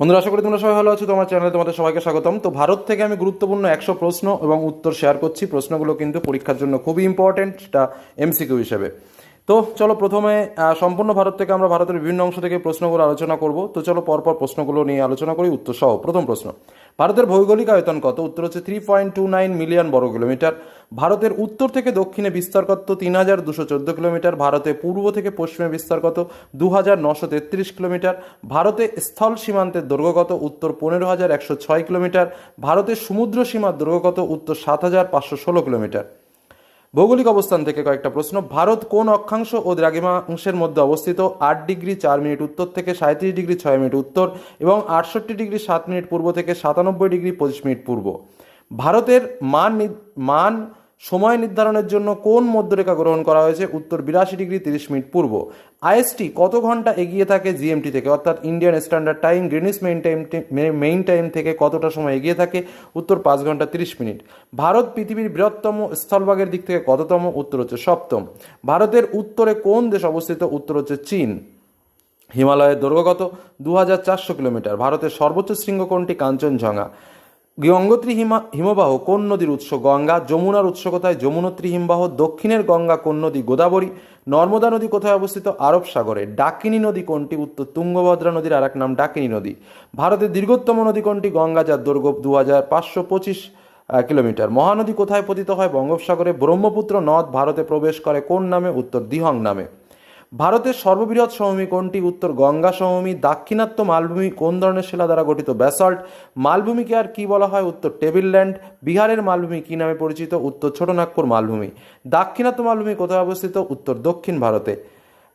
বন্ধুরা, আশা করি তোমরা সবাই ভালো আছো। তোমার চ্যানেলে তোমাদের সবাইকে স্বাগতম। তো ভারত থেকে আমি গুরুত্বপূর্ণ একশো প্রশ্ন এবং উত্তর শেয়ার করছি। প্রশ্নগুলো কিন্তু পরীক্ষার জন্য খুবই ইম্পর্টেন্ট সেটা এমসিকিউ হিসেবে। তো চলো প্রথমে সম্পূর্ণ ভারত থেকে আমরা ভারতের বিভিন্ন অংশ থেকে প্রশ্নগুলো আলোচনা করব। তো চলো পরপর প্রশ্নগুলো নিয়ে আলোচনা করি উত্তর সহ প্রথম প্রশ্ন। ভারতের ভৌগোলিক আয়তন কত? উত্তর হচ্ছে three point two nine million বর্গ কিলোমিটার। ভারতের উত্তর থেকে দক্ষিণে বিস্তার কত? তিন হাজার দুশো চোদ্দ কিলোমিটার। ভারতে পূর্ব থেকে পশ্চিমে বিস্তার কত? দু হাজার নশো তেত্রিশ কিলোমিটার। ভারতে স্থল সীমান্তের দৈর্ঘ্য কত? উত্তর পনেরো হাজার একশো ছয় কিলোমিটার। ভারতের সমুদ্র সীমার দৈর্ঘ্য কত? উত্তর সাত হাজার পাঁচশো ষোলো কিলোমিটার। ভৌগোলিক অবস্থান থেকে কয়েকটা প্রশ্ন। ভারত কোন অক্ষাংশ ও দ্রাঘিমাংশের মধ্যে অবস্থিত? আট ডিগ্রি, চার মিনিট উত্তর থেকে সাঁত্রিশ ডিগ্রি, ছয় মিনিট উত্তর এবং আটষট্টি ডিগ্রি, সাত মিনিট পূর্ব থেকে সাতানব্বই ডিগ্রি, পঁচিশ মিনিট পূর্ব। ভারতের মান মান সময় নির্ধারণের জন্য কোন মধ্যরেখা গ্রহণ করা হয়েছে? উত্তর বিরাশি ডিগ্রি তিরিশ মিনিট পূর্ব। আইএসটি কত ঘণ্টা এগিয়ে থাকে জিএমটি থেকে? অর্থাৎ Indian standard time, Greenwich mean time mean time থেকে কতটা সময় এগিয়ে থাকে? উত্তর পাঁচ ঘণ্টা তিরিশ মিনিট। ভারত পৃথিবীর বৃহত্তম স্থলভাগের দিক থেকে কততম? উত্তর হচ্ছে সপ্তম। ভারতের উত্তরে কোন দেশ অবস্থিত? উত্তর হচ্ছে চীন। হিমালয়ের দৈর্ঘ্য কত? দু হাজার চারশো কিলোমিটার। ভারতের সর্বোচ্চ শৃঙ্গ কোনটি কাঞ্চনজঙ্ঘা। গঙ্গোত্রী হিমা হিমবাহ কোন নদীর উৎস? গঙ্গা, যমুনার উৎস কোথায়? যমুনোত্রী হিমবাহ দক্ষিণের গঙ্গা কোন নদী? গোদাবরী, নর্মদা নদী কোথায় অবস্থিত? আরব সাগরে। ডাকিনী নদী কোনটি? উত্তর তুঙ্গভদ্রা নদীর আর এক নাম ডাকিনী নদী। ভারতের দীর্ঘতম নদী কোনটি? গঙ্গা, যার দৈর্ঘ্য দু হাজার পাঁচশো পঁচিশ কিলোমিটার। মহানদী কোথায় পতিত হয়? বঙ্গোপসাগরে। ব্রহ্মপুত্র নদ ভারতে প্রবেশ করে কোন নামে? উত্তর দিহং নামে। ভারতের সর্ববৃহৎ সমভূমি কোনটি? উত্তর গঙ্গা সমভূমি, দাক্ষিণাত্য মালভূমি, কোন ধরনের শিলা দ্বারা গঠিত? ব্যাসল্ট। মালভূমিকে আর কি বলা হয়? উত্তর টেবিল ল্যান্ড বিহারের মালভূমি কি নামে পরিচিত? উত্তর ছোটনাগপুর মালভূমি। দাক্ষিণাত্য মালভূমি কোথায় অবস্থিত? উত্তর দক্ষিণ ভারতে।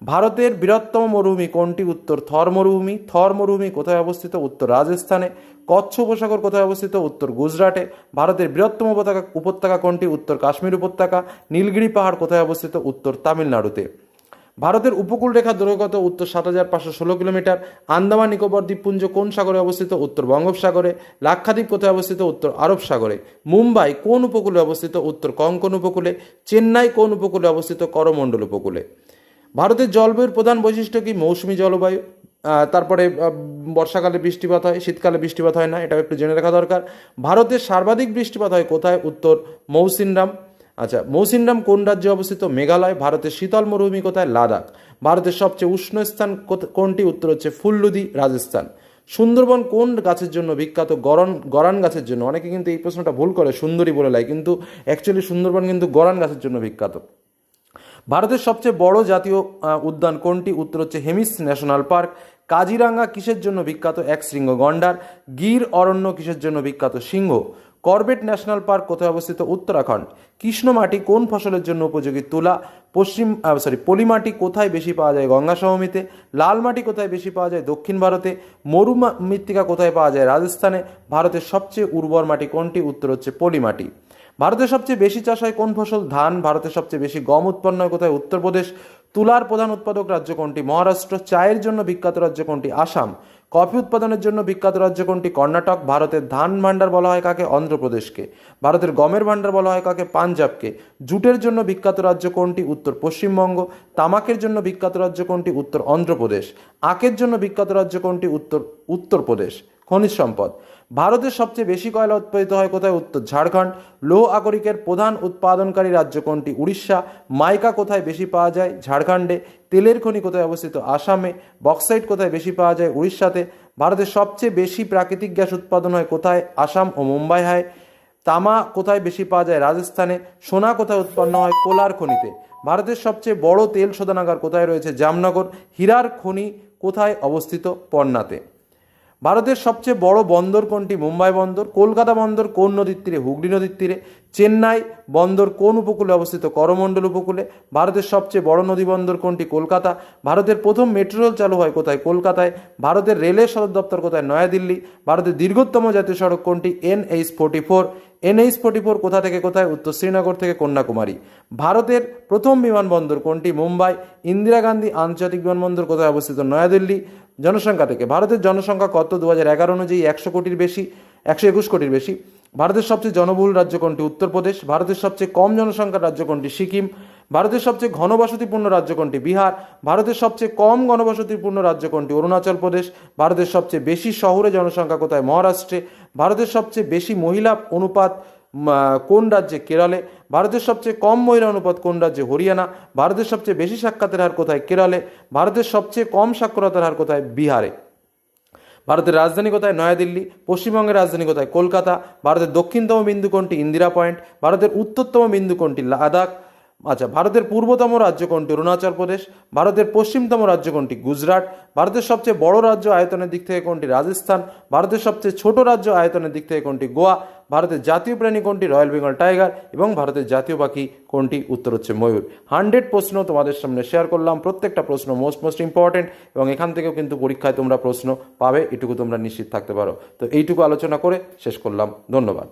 ভারতের বৃহত্তম মরুভূমি কোনটি? উত্তর থর মরুভূমি। থর মরুভূমি কোথায় অবস্থিত? উত্তর রাজস্থানে। কচ্ছ উপসাগর কোথায় অবস্থিত? উত্তর গুজরাটে। ভারতের বৃহত্তম উপত্যকা উপত্যকা কোনটি? উত্তর কাশ্মীর উপত্যকা। নীলগিরি পাহাড় কোথায় অবস্থিত? উত্তর তামিলনাড়ুতে। ভারতের উপকূল রেখা দৈর্ঘ্যগত উত্তর সাত হাজার পাঁচশো ষোলো কিলোমিটার, আন্দামান, নিকোবর দ্বীপপুঞ্জ কোন সাগরে অবস্থিত, উত্তর বঙ্গোপসাগরে, লাক্ষাদ্বীপ কোথায় অবস্থিত, উত্তর আরব সাগরে মুম্বাই কোন উপকূলে অবস্থিত, উত্তর কঙ্কন উপকূলে, চেন্নাই কোন উপকূলে অবস্থিত, করমণ্ডল উপকূলে। ভারতের জলবায়ুর প্রধান বৈশিষ্ট্য কি? মৌসুমী জলবায়ু তারপরে বর্ষাকালে বৃষ্টিপাত হয়, শীতকালে বৃষ্টিপাত হয় না এটা একটু জেনে রাখা দরকার। ভারতের সর্বাধিক বৃষ্টিপাত হয় কোথায়? উত্তর মৌসিনরাম আচ্ছা মৌসিনরাম কোন রাজ্যে অবস্থিত? মেঘালয়, ভারতের শীতল মরুভূমি কোথায় লাদাখ। ভারতের সবচেয়ে উষ্ণ স্থান কোনটি? উত্তর হচ্ছে ফুল্লুদি, রাজস্থান। সুন্দরবন কোন গাছের জন্য বিখ্যাত? গরন গরান গাছের জন্য। অনেকে কিন্তু এই প্রশ্নটা ভুল করে, সুন্দরী বলে লাই, কিন্তু অ্যাকচুয়ালি সুন্দরবন কিন্তু গরান গাছের জন্য বিখ্যাত। ভারতের সবচেয়ে বড় জাতীয় উদ্যান কোনটি? উত্তর হচ্ছে হেমিস ন্যাশনাল পার্ক। কাজিরাঙ্গা কিসের জন্য বিখ্যাত? এক শৃঙ্গ গন্ডার গির অরণ্য কিসের জন্য বিখ্যাত? সিংহ। করবেট ন্যাশনাল পার্ক কোথায় অবস্থিত? উত্তরাখণ্ড। কৃষ্ণমাটি কোন ফসলের জন্য উপযোগী? তুলা। পশ্চিম সরি পলিমাটি কোথায় বেশি পাওয়া যায়? গঙ্গা সমভূমিতে লাল মাটি কোথায় বেশি পাওয়া যায়? দক্ষিণ ভারতে। মরু মৃত্তিকা কোথায় পাওয়া যায়? রাজস্থানে। ভারতের সবচেয়ে উর্বর মাটি কোনটি? উত্তর হচ্ছে পলিমাটি। ভারতের সবচেয়ে বেশি চাষ হয় কোন ফসল? ধান। ভারতের সবচেয়ে বেশি গম উৎপন্ন হয় কোথায়? উত্তরপ্রদেশ। তুলার প্রধান উৎপাদক রাজ্য কোনটি? মহারাষ্ট্র। চায়ের জন্য বিখ্যাত রাজ্য কোনটি? আসাম। কফি উৎপাদনের জন্য বিখ্যাত রাজ্য কোনটি? কর্ণাটক, ভারতের ধান ভাণ্ডার বলা হয় কাকে? অন্ধ্রপ্রদেশকে। ভারতের গমের ভাণ্ডার বলা হয় কাকে? পাঞ্জাবকে। জুটের জন্য বিখ্যাত রাজ্য কোনটি? উত্তর পশ্চিমবঙ্গ। তামাকের জন্য বিখ্যাত রাজ্য কোনটি? উত্তর অন্ধ্রপ্রদেশ। আখের জন্য বিখ্যাত রাজ্য কোনটি? উত্তর, উত্তরপ্রদেশ। খনিজ সম্পদ। ভারতের সবচেয়ে বেশি কয়লা উৎপাদিত হয় কোথায়? উত্তর ঝাড়খণ্ড। লৌহ আকরিকের প্রধান উৎপাদনকারী রাজ্য কোনটি? উড়িষ্যা। মাইকা কোথায় বেশি পাওয়া যায়? ঝাড়খণ্ডে। তেলের খনি কোথায় অবস্থিত? আসামে। বক্সাইট কোথায় বেশি পাওয়া যায়? উড়িষ্যাতে। ভারতের সবচেয়ে বেশি প্রাকৃতিক গ্যাস উৎপাদন হয় কোথায়? আসাম ও মুম্বাই হয়। তামা কোথায় বেশি পাওয়া যায়? রাজস্থানে। সোনা কোথায় উৎপন্ন হয়? কোলার খনিতে। ভারতের সবচেয়ে বড় তেল শোধনাগার কোথায় রয়েছে? জামনগর। হীরার খনি কোথায় অবস্থিত? পন্নাতে। ভারতের সবচেয়ে বড় বন্দর কোনটি? মুম্বাই বন্দর, কলকাতা বন্দর, কোন নদীর তীরে? হুগলি নদীর তীরে? চেন্নাই বন্দর কোন উপকূলে অবস্থিত? করমণ্ডল উপকূলে? ভারতের সবচেয়ে বড় নদী বন্দর কোনটি? কলকাতা। ভারতের প্রথম মেট্রো রেল চালু হয় কোথায়? কলকাতায়। ভারতের রেলের সদর দপ্তর কোথায়? নয়াদিল্লি। ভারতের দীর্ঘতম জাতীয় সড়ক কোনটি? N H forty four. NH forty four কোথা থেকে কোথায়? উত্তর শ্রীনগর থেকে কন্যাকুমারী। ভারতের প্রথম বিমানবন্দর কোনটি? মুম্বাই। ইন্দিরা গান্ধী আন্তর্জাতিক বিমানবন্দর কোথায় অবস্থিত? নয়াদিল্লি। জনসংখ্যা থেকে। ভারতের জনসংখ্যা কত? দু হাজার এগারো অনুযায়ী একশো কোটির বেশি, একশো একুশ কোটির বেশি। ভারতের সবচেয়ে জনবহুল রাজ্য কোনটি উত্তরপ্রদেশ। ভারতের সবচেয়ে কম জনসংখ্যার রাজ্য কোনটি সিকিম। ভারতের সবচেয়ে ঘনবসতিপূর্ণ রাজ্য কোনটি বিহার। ভারতের সবচেয়ে কম ঘনবসতিপূর্ণ রাজ্য কোনটি অরুণাচল প্রদেশ। ভারতের সবচেয়ে বেশি শহরে জনসংখ্যা কোথায়? মহারাষ্ট্রে। ভারতের সবচেয়ে বেশি মহিলা অনুপাত কোন রাজ্যে কেরলে? ভারতের সবচেয়ে কম মহিলা অনুপাত কোন রাজ্যে? হরিয়ানা। ভারতের সবচেয়ে বেশি সাক্ষাতের হার কোথায়? কেরলে। ভারতের সবচেয়ে কম সাক্ষরতার হার কোথায়? বিহারে। ভারতের রাজধানী কোথায়? নয়াদিল্লি। পশ্চিমবঙ্গের রাজধানী কোথায়? কলকাতা। ভারতের দক্ষিণতম বিন্দু কোনটি? ইন্দিরা পয়েন্ট। ভারতের উত্তরতম বিন্দু কোনটি? লাদাখ। আচ্ছা ভারতের পূর্বতম রাজ্য কোনটি? অরুণাচল প্রদেশ। ভারতের পশ্চিমতম রাজ্য কোনটি? গুজরাট। ভারতের সবচেয়ে বড় রাজ্য আয়তনের দিক থেকে কোনটি? রাজস্থান। ভারতের সবচেয়ে ছোট রাজ্য আয়তনের দিক থেকে কোনটি? গোয়া। ভারতের জাতীয় প্রাণী কোনটি? Royal Bengal tiger. এবং ভারতের জাতীয় পাখি কোনটি? উত্তর হচ্ছে ময়ূর। হান্ড্রেড প্রশ্ন তোমাদের সামনে শেয়ার করলাম। প্রত্যেকটা প্রশ্ন মোস্ট মোস্ট ইম্পর্টেন্ট এবং এখান থেকেও কিন্তু পরীক্ষায় তোমরা প্রশ্ন পাবে। এটুকু তোমরা নিশ্চিত থাকতে পারো। তো এইটুকু আলোচনা করে শেষ করলাম। ধন্যবাদ।